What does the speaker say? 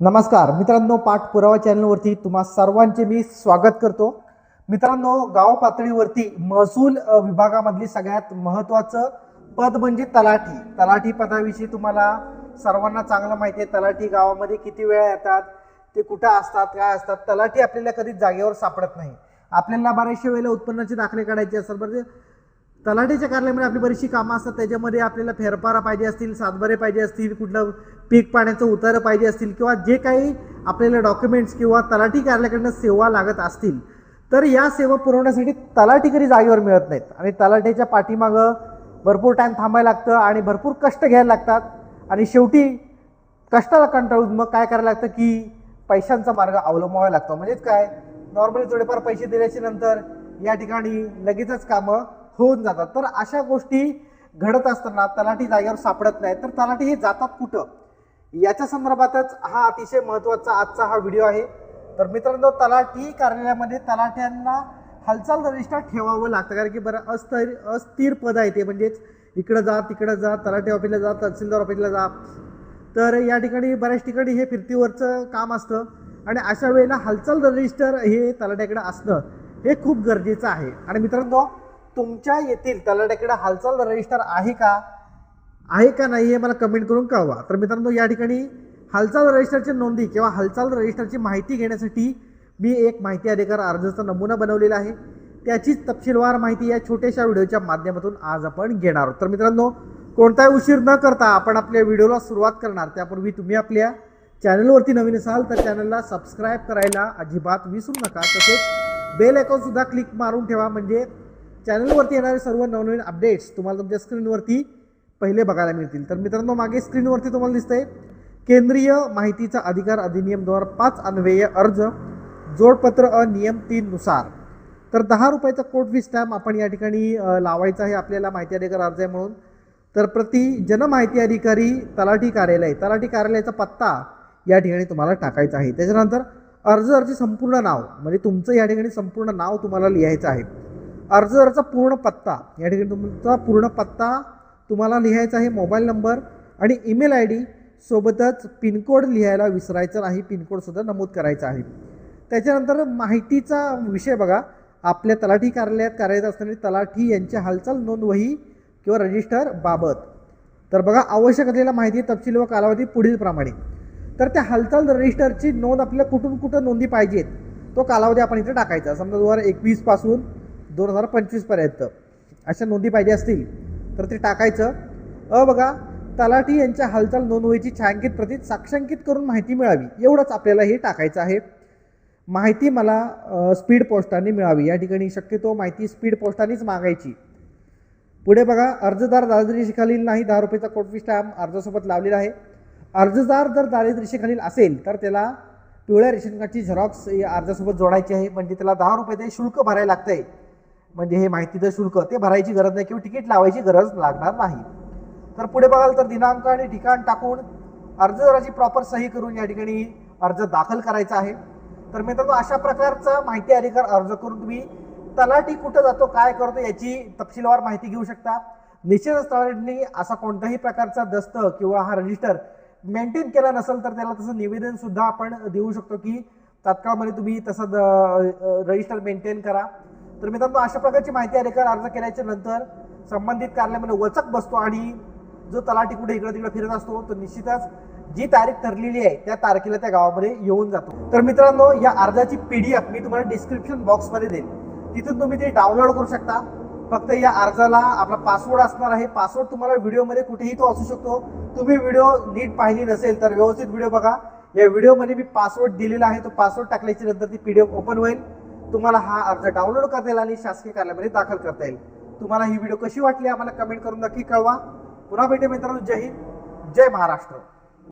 नमस्कार मित्रांनो पाठपुरावा चॅनलवरती तुम्हा सर्वांचे मी स्वागत करतो. मित्रांनो गाव पातळीवरती महसूल विभागामधली सगळ्यात महत्त्वाचं पद म्हणजे तलाठी. तलाठी पदाविषयी तुम्हाला सर्वांना चांगलं माहिती आहे तलाठी गावामध्ये किती वेळा येतात ते कुठं असतात काय असतात तलाठी आपल्याला कधीच जागेवर सापडत नाही. आपल्याला बऱ्याचशा वेळेला उत्पन्नाचे दाखले काढायचे असतात बरं तलाठीच्या कार्यालयामध्ये आपली बरीचशी कामं असतात. त्याच्यामध्ये आपल्याला फेरफारा पाहिजे असतील सातबारे पाहिजे असतील कुठलं पीक पाण्याचं उतारं पाहिजे असतील किंवा जे काही आपल्याला डॉक्युमेंट्स किंवा तलाठी कार्यालयाकडनं सेवा लागत असतील तर या सेवा पुरवण्यासाठी तलाठी कधी जागेवर मिळत नाहीत. आणि तलाठीच्या पाठीमागं भरपूर टाईम थांबायला लागतं आणि भरपूर कष्ट घ्यायला लागतात. आणि शेवटी कष्टाला कंटाळून मग काय करायला लागतं की पैशांचा मार्ग अवलंबावा लागतो. म्हणजेच काय? नॉर्मली थोडेफार पैसे दिल्याच्या नंतर या ठिकाणी लगेचच कामं होऊन जातात. तर अशा गोष्टी घडत असताना तलाठी जागेवर सापडत नाही तर तलाठी हे जातात कुठं? याच्या संदर्भातच हा अतिशय महत्त्वाचा आजचा हा व्हिडिओ आहे. तर मित्रांनो तलाठी कार्यालयामध्ये तलाठ्यांना हालचाल रजिस्टर ठेवावं लागतं. कारण की बरं अस्थिर अस्थिर पद आहे ते. म्हणजेच इकडं जा तिकडं जा तलाठी ऑफिसला जा तहसीलदार ऑफिसला जा. तर या ठिकाणी बऱ्याच ठिकाणी हे फिरतीवरचं काम असतं. आणि अशा वेळेला हालचाल रजिस्टर हे तलाठ्याकडे असणं हे खूप गरजेचं आहे. आणि मित्रांनो तुमच्या येथील तलाट्याकडे हालचाल रजिस्टर आहे का? आहे का नाही हे मला कमेंट करून कळवा. तर मित्रांनो या ठिकाणी हालचाल रजिस्टरची नोंदी किंवा हालचाल रजिस्टरची माहिती घेण्यासाठी मी एक माहिती अधिकार अर्जाचा नमुना बनवलेला आहे. त्याचीच तपशीलवार माहिती या छोट्याशा व्हिडिओच्या माध्यमातून आज आपण घेणार आहोत. तर मित्रांनो कोणताही उशीर न करता आपण आपल्या व्हिडिओला सुरुवात करणार. त्यापूर्वी तुम्ही आपल्या चॅनलवरती नवीन असाल तर चॅनलला सबस्क्राईब करायला अजिबात विसरू नका. तसेच बेल सुद्धा क्लिक मारून ठेवा. म्हणजे चॅनलवरती येणारे सर्व नवनवीन अपडेट्स तुम्हाला तुमच्या स्क्रीनवरती पहिले बघायला मिळतील. तर मित्रांनो मागे स्क्रीनवरती तुम्हाला दिसतंय केंद्रीय माहितीचा अधिकार अधिनियम दोन हजार पाच अन्वय अर्ज जोडपत्र अ नियम तर दहा रुपयाचा कोट फी स्टॅम्प आपण या ठिकाणी लावायचा आहे आपल्याला माहिती अधिकार अर्ज आहे म्हणून. तर प्रति जनमाहिती अधिकारी तलाठी कार्यालय तलाठी कार्यालयाचा पत्ता या ठिकाणी तुम्हाला टाकायचा आहे. त्याच्यानंतर अर्जदाराचे संपूर्ण नाव म्हणजे तुमचं या ठिकाणी संपूर्ण नाव तुम्हाला लिहायचं आहे. अर्जदाराचा पूर्ण पत्ता. या ठिकाणी तुमचा पूर्ण पत्ता तुम्हाला लिहायचा आहे मोबाईल नंबर आणि ईमेल आय डी सोबतच पिनकोड लिहायला विसरायचा नाही पिनकोडसुद्धा नमूद करायचा आहे. त्याच्यानंतर माहितीचा विषय बघा. आपल्या तलाठी कार्यालयात कार्यरत असणारे तलाठी यांच्या हालचाल नोंद वही किंवा रजिस्टर बाबत. तर बघा आवश्यक असलेला माहिती तपशील व कालावधी पुढील प्रमाणे तर त्या हालचाल रजिस्टरची नोंद आपल्याला कुठून कुठं नोंदी पाहिजेत तो कालावधी आपण इथे टाकायचा. समजा दोन हजार एकवीसपासून दोन हजार पंचवीसपर्यंत अशा नोंदी पाहिजे असतील तर ते टाकायचं. अ बघा तलाठी यांच्या हालचाल नोंदवहीची छायांकित प्रतीत साक्षांकित करून माहिती मिळावी एवढंच आपल्याला हे टाकायचं आहे. माहिती मला स्पीड पोस्टाने मिळावी या ठिकाणी शक्यतो माहिती स्पीड पोस्टानेच मागायची. पुढे बघा अर्जदार दारिद्र्यरेषेखालील नाही दहा रुपयेचा कोटवी स्टॅम्प अर्जासोबत लावलेला आहे. अर्जदार जर दारिद्र्यरेषेखालील असेल तर त्याला पिवळ्या रेशन कार्डची झेरॉक्स या अर्जासोबत जोडायची आहे म्हणजे त्याला दहा रुपये ते शुल्क भरायला लागतंय. म्हणजे हे माहितीचं शुल्क ते भरायची गरज नाही किंवा तिकीट लावायची गरज लागणार नाही. तर पुढे बघाल तर दिनांक आणि ठिकाण टाकून अर्जदाराची प्रॉपर सही करून या ठिकाणी अर्ज दाखल करायचा आहे. तर मित्रांनो अशा प्रकारचा माहिती अधिकार अर्ज करून तुम्ही तलाठी कुठं जातो काय करतो याची तपशीलवार माहिती घेऊ शकता. निश्चितच तलाठीने असा कोणत्याही प्रकारचा दस्त किंवा हा रजिस्टर मेंटेन केला नसेल तर त्याला तसं निवेदन सुद्धा आपण देऊ शकतो की तात्काळमध्ये तुम्ही तसं रजिस्टर मेंटेन करा. तर मित्रांनो अशा प्रकारची माहिती अधिकार अर्ज केल्याच्यानंतर संबंधित कार्यालयामध्ये वचक बसतो आणि जो तलाठी कुठे इकडे तिकडे फिरत असतो तो निश्चितच जी तारीख ठरलेली आहे त्या तारखेला त्या गावामध्ये येऊन जातो. तर मित्रांनो या अर्जाची पीडीएफ मी तुम्हाला डिस्क्रिप्शन बॉक्समध्ये देईन. तिथून तुम्ही ते डाउनलोड करू शकता. फक्त या अर्जाला आपला पासवर्ड असणार आहे. पासवर्ड तुम्हाला व्हिडिओमध्ये कुठेही तो असू शकतो. तुम्ही व्हिडिओ नीट पाहिली नसेल तर व्यवस्थित व्हिडिओ बघा. या व्हिडिओमध्ये मी पासवर्ड दिलेला आहे. तो पासवर्ड टाकल्याच्या नंतर ती पीडीएफ ओपन होईल. तुम्हाला हा अर्ज डाउनलोड करता येईल आणि शासकीय कार्यालयामध्ये दाखल करता येईल. तुम्हाला ही व्हिडिओ कशी वाटली आम्हाला कमेंट करून नक्की कळवा. पुन्हा भेटे मित्रांनो. जय हिंद. जय महाराष्ट्र.